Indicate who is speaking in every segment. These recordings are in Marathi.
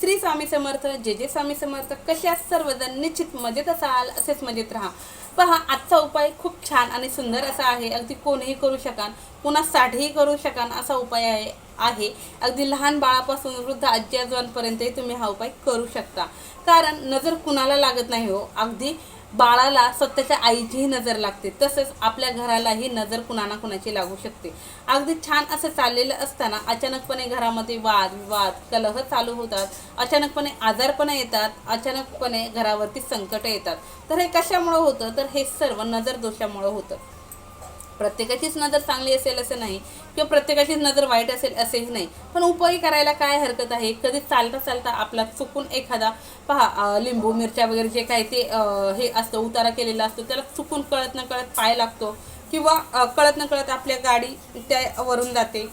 Speaker 1: श्री स्वामी समर्थ जे जे स्वामी समर्थ कशा सर्वजण निश्चित मजेत असाल असेच मजेत राहा. पहा आजचा उपाय खूप छान आणि सुंदर असा आहे. अगदी कोणीही करू शकाल कुणासाठीही करू शकाल असा उपाय आहे आहे. अगदी लहान बाळापासून वृद्ध आजी आजोबांपर्यंतही तुम्ही हा उपाय करू शकता. कारण नजर कुणाला लागत नाही हो. अगदी बाळाला स्वतःच्या आईचीही नजर लागते. तसंच आपल्या घरालाही नजर कुणाना कुणाची लागू शकते. अगदी छान असं चाललेलं असताना अचानकपणे घरामध्ये वाद विवाद कलह चालू होतात. अचानकपणे आजारपणा येतात. अचानकपणे घरावरती संकट येतात. तर हे कशामुळं होतं? तर हे सर्व नजर दोषामुळं होतं. प्रत्येकाचीच नजर चांगली असेल असं नाही किंवा प्रत्येकाचीच नजर वाईट असेल असेही नाही. पण उपाय करायला काय हरकत आहे? कधी चालता चालता आपला चुकून एखादा पहा लिंबू मिरच्या वगैरे जे काही ते हे असतं उतारा केलेला असतो त्याला चुकून कळत न कळत पाय लागतो किंवा कळत न कळत आपल्या गाडी त्यावरून जाते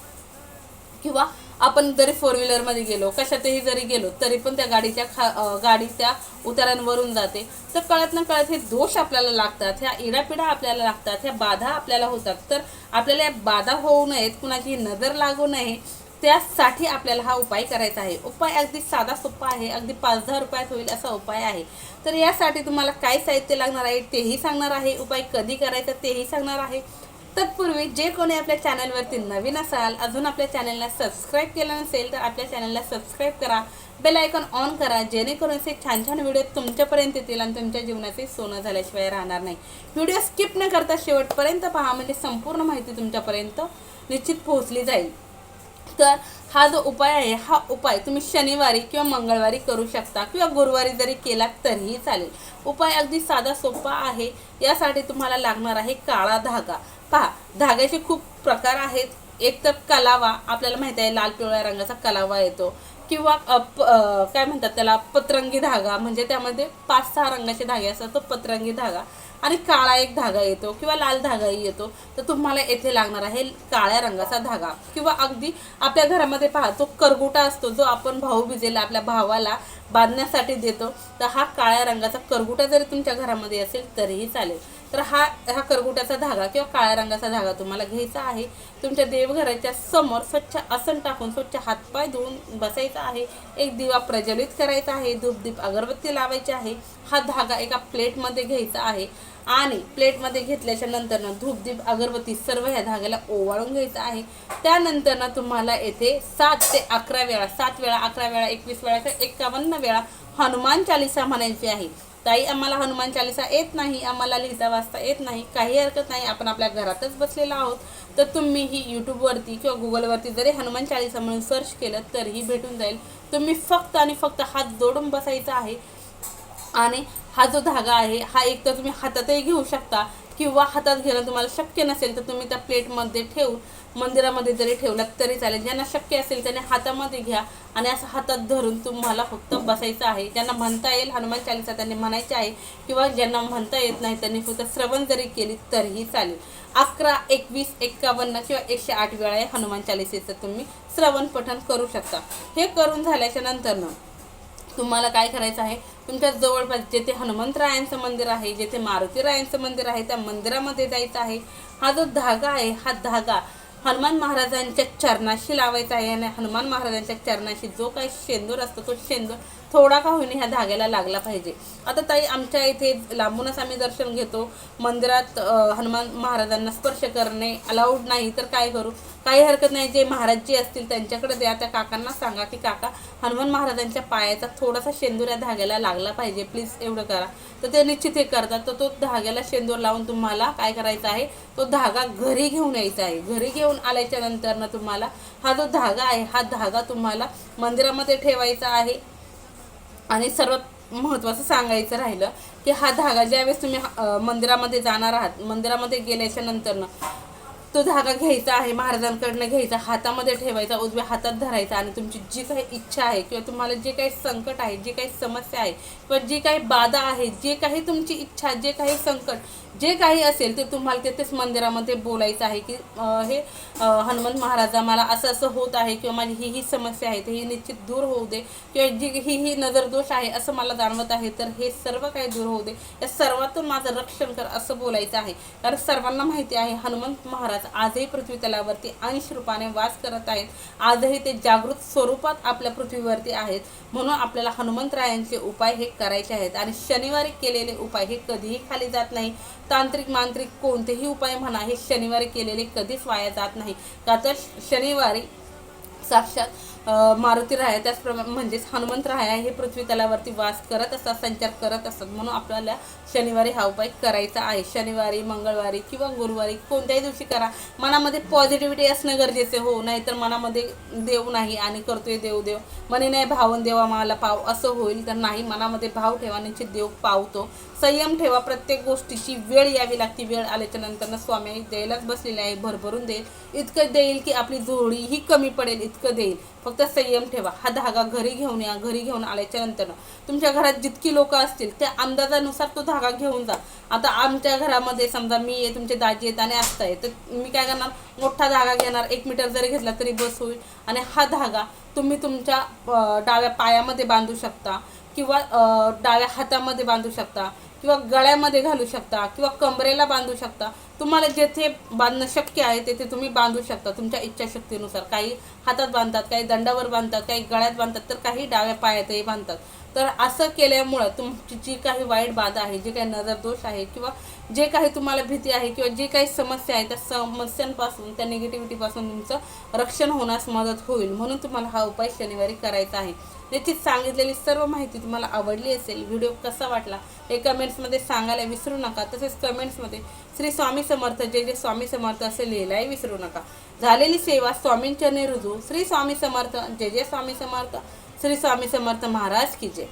Speaker 1: किंवा आपण जरी फोर व्हीलरमध्ये गेलो कशातही जरी गेलो तरी पण त्या गाडीच्या खा गाडी त्या उतारांवरून जाते. तर कळत न कळत हे दोष आपल्याला लागतात ह्या इडापिडा आपल्याला लागतात ह्या बाधा आपल्याला होतात. तर आपल्याला या बाधा होऊ नयेत कुणाची नजर लागू नये त्यासाठी आपल्याला हा उपाय करायचा आहे. उपाय अगदी साधा सोपा आहे अगदी पाच दहा रुपयात होईल असा उपाय आहे. तर यासाठी तुम्हाला काय साहित्य लागणार आहे तेही सांगणार आहे. उपाय कधी करायचा तेही सांगणार आहे. तत्पूर्वी जे कोणी आपल्या चॅनलवरती नवीन असाल अजून आपल्या चॅनलला सबस्क्राईब केलं नसेल तर आपल्या चॅनलला सबस्क्राईब करा. बेल आयकॉन ऑन करा जेणेकरून असे छान छान व्हिडिओ तुमच्यापर्यंत येतील आणि तुमच्या जीवनाचे सोनं झाल्याशिवाय राहणार नाही. व्हिडिओ स्किप न करता शेवटपर्यंत पहा म्हणजे संपूर्ण माहिती तुमच्यापर्यंत निश्चित पोहोचली जाईल. तर हा जो उपाय आहे हा उपाय तुम्ही शनिवारी किंवा मंगळवारी करू शकता किंवा गुरुवारी जरी केला तरीही चालेल. उपाय अगदी साधा सोपा आहे यासाठी तुम्हाला लागणार आहे काळा धागा. पहा धाग्याचे खूप प्रकार आहेत. एक तर कलावा आपल्याला माहिती आहे लाल पिवळ्या रंगाचा कलावा येतो. किंवा काय म्हणतात त्याला पतरंगी धागा म्हणजे त्यामध्ये पाच सहा रंगाचे धागे असतात तो पतरंगी धागा. आणि काळा एक धागा येतो किंवा लाल धागाही येतो तर तुम्हाला येथे लागणार आहे काळ्या रंगाचा धागा. किंवा अगदी आपल्या घरामध्ये पहा तो करगुटा असतो जो आपण भाऊबिजेला आपल्या भावाला बांधण्यासाठी देतो तर हा काळ्या रंगाचा करगुटा जरी तुमच्या घरामध्ये असेल तरीही चालेल. तर हा हा करगुट्याचा धागा किंवा काळ्या रंगाचा धागा तुम्हाला घ्यायचा आहे. तुमच्या देवघराच्या समोर स्वच्छ आसन टाकून स्वच्छ हातपाय धुवून बसायचा आहे. एक दिवा प्रज्वलित करायचा आहे धूपदीप अगरबत्ती लावायची आहे. हा धागा एका प्लेटमध्ये घ्यायचा आहे. आणि प्लेटमध्ये घेतल्याच्या नंतर धूपदीप अगरबत्ती सर्व ह्या धाग्याला ओवाळून घ्यायचं आहे. त्यानंतर ना तुम्हाला येथे सात ते अकरा वेळा सात वेळा अकरा वेळा एकवीस वेळा किंवा एकावन्न वेळा हनुमान चालिसा म्हणायची आहे. ताई आम्हाला हनुमान चालिसा येत नाही आम्हाला लिहिता वाचता येत नाही काही हरकत नाही आपण आपल्या घरातच बसलेलो आहोत. तर तुम्ही ही यूट्यूबवरती किंवा गुगलवरती जरी हनुमान चालिसा म्हणून सर्च केलं तरीही भेटून जाईल. तुम्ही फक्त आणि फक्त हात जोडून बसायचा आहे. आणि हा जो धागा आहे हा एक तर तुम्ही हातातही घेऊ शकता किंवा हातात घेणं तुम्हाला शक्य नसेल तर तुम्ही त्या प्लेटमध्ये ठेवून मंदिरामध्ये जरी ठेवलात तरी चालेल. ज्यांना शक्य असेल त्याने हातामध्ये घ्या आणि असं हातात धरून तुम्हाला फक्त बसायचं आहे. ज्यांना म्हणता येईल हनुमान चालीसा त्यांनी म्हणायचे आहे किंवा ज्यांना म्हणता येत नाही त्यांनी फक्त श्रवण जरी केली तरीही चालेल. अकरा एकवीस एक्कावन्न किंवा एकशे आठ वेळा हनुमान चालिसेचं तुम्ही श्रवण पठण करू शकता. हे करून झाल्याच्या नंतरनं तुम्हाला काय करायचं आहे? तुमच्या जवळपास जेथे हनुमंतरायांचं मंदिर आहे जेथे मारुतीरायांचं मंदिर आहे त्या मंदिरामध्ये जायचं आहे. हा जो धागा आहे हा धागा हनुमान महाराजांच्या चरणाशी लावायचा आहे आणि हनुमान महाराजांच्या चरणाशी जो काही शेंदूर असतो तो शेंदूर थोडा का होईना ह्या धाग्याला लागला पाहिजे. आता ताई आमच्या इथे लांबूनच आम्ही दर्शन घेतो. मंदिरात हनुमान महाराजांना स्पर्श करणे अलाउड नाही तर काय करू? काही हरकत नाही जे महाराज जे असतील त्यांच्याकडे द्या. त्या काकांना सांगा की काका हनुमान महाराजांच्या पायाचा थोडासा शेंदूर या धाग्याला लागला पाहिजे. प्लीज एवढं करा. तर ते निश्चित हे करतात. तर तो धाग्याला शेंदूर लावून तुम्हाला काय करायचा आहे? तो धागा घरी घेऊन यायचा आहे. घरी घेऊन आल्याच्यानंतर ना तुम्हाला हा जो धागा आहे हा धागा तुम्हाला मंदिरामध्ये ठेवायचा आहे. आणि सर्वात महत्त्वाचं सांगायचं राहिलं की हा धागा ज्यावेळेस तुम्ही मंदिरामध्ये जाणार आहात मंदिरामध्ये गेल्याच्या नंतरनं तो धागा घ्यायचा आहे महाराजांकडनं घ्यायचा हातामध्ये ठेवायचा उजव्या हातात धरायचा आणि तुमची जी काही इच्छा आहे किंवा तुम्हाला जे काही संकट आहे जे काही समस्या आहे किंवा जी काही बाधा आहे जे काही तुमची इच्छा जे काही संकट जे काही असेल ते तुम्हाला तिथेच मंदिरामध्ये बोलायचं आहे की हे हनुमंत महाराजा मला असं असं होत आहे किंवा माझी ही ही समस्या आहे तर ही निश्चित दूर होऊ दे किंवा जी ही ही नजर दोष आहे असं मला जाणवत आहे तर हे सर्व काही दूर होऊ दे. या सर्वातून माझं रक्षण कर असं बोलायचं आहे. कारण सर्वांना माहिती आहे हनुमंत महाराज आजही पृथ्वी तलावरती अंश रूपाने वास करत आहेत. आजही ते जागृत स्वरूपात आपल्या पृथ्वीवरती आहेत. म्हणून आपल्याला हनुमंतरायांचे उपाय हे करायचे आहेत. आणि शनिवारी केलेले उपाय हे कधीही खाली जात नाही. तांत्रिक मांत्रिक कोणतेही उपाय म्हणा हे शनिवारी केलेले कधीच वाया जात नाही. का तर शनिवारी साक्षात मारुती राया त्याचप्रमाणे म्हणजेच हनुमंत राया हे पृथ्वी तलावरती वास करत असतात संचार करत असतात. म्हणून आपल्याला शनिवारी हा उपाय करायचा आहे. शनिवारी मंगळवारी किंवा गुरुवारी कोणत्याही दिवशी करा. मनामध्ये पॉझिटिव्हिटी असणं गरजेचे हो. नाहीतर मनामध्ये देव नाही आणि करतोय देव देव. म्हणे नाही भावन देवा मला पाव. असं होईल तर नाही. मनामध्ये भाव ठेवा निश्चित देव पावतो. संयम ठेवा प्रत्येक गोष्टीची वेळ यावी लागते. वेळ आल्याच्यानंतर स्वामी द्यायलाच बसलेले आहे. भरभरून देईल. इतकं देईल की आपली जोडी ही कमी पडेल. इतकं देईल. फक्त संयम ठेवा. हा धागा घरी घेऊन या घरी घेऊन आल्याच्यानंतर तुमच्या घरात जितकी लोक असतील त्या अंदाजानुसार तो धागा घेऊन जा. आता आमच्या घरामध्ये समजा मी आहे तुमचे दाजी आहेत आणि आस्था आहे तर मी काय करणार? मोठा धागा घेणार. एक मीटर जरी घेतला तरी बस होईल. आणि हा धागा तुम्ही तुमच्या डाव्या पायामध्ये बांधू शकता किंवा डाव्या हातामध्ये बांधू शकता किंवा गळ्यामध्ये घालू शकता किंवा कमरेला बांधू शकता. तुम्हाला जेथे बांधणं शक्य आहे तेथे तुम्ही बांधू शकता तुमच्या इच्छाशक्तीनुसार. काही हातात बांधतात काही दंडावर बांधतात काही गळ्यात बांधतात तर काही डाव्या पायातही बांधतात. तर असं केल्यामुळं तुमची जी काही वाईट बाधा आहे जे काही नजर दोष आहे किंवा जे काही तुम्हाला भीती आहे किंवा जे काही समस्या आहे त्या समस्यांपासून त्या निगेटिव्हिटीपासून तुमचं रक्षण होण्यास मदत होईल. म्हणून तुम्हाला हा उपाय शनिवारी करायचा आहे. निश्चित सांगितलेली सर्व माहिती तुम्हाला आवडली असेल व्हिडिओ कसा वाटला हे कमेंट्समध्ये सांगायला विसरू नका. तसेच कमेंट्समध्ये श्री स्वामी समर्थ जे जे स्वामी समर्थ असे लिहिलाही विसरू नका. झालेली सेवा स्वामींच्या रुजू श्री स्वामी समर्थ जे जे स्वामी समर्थ श्री स्वामी समर्थ महाराज की जय.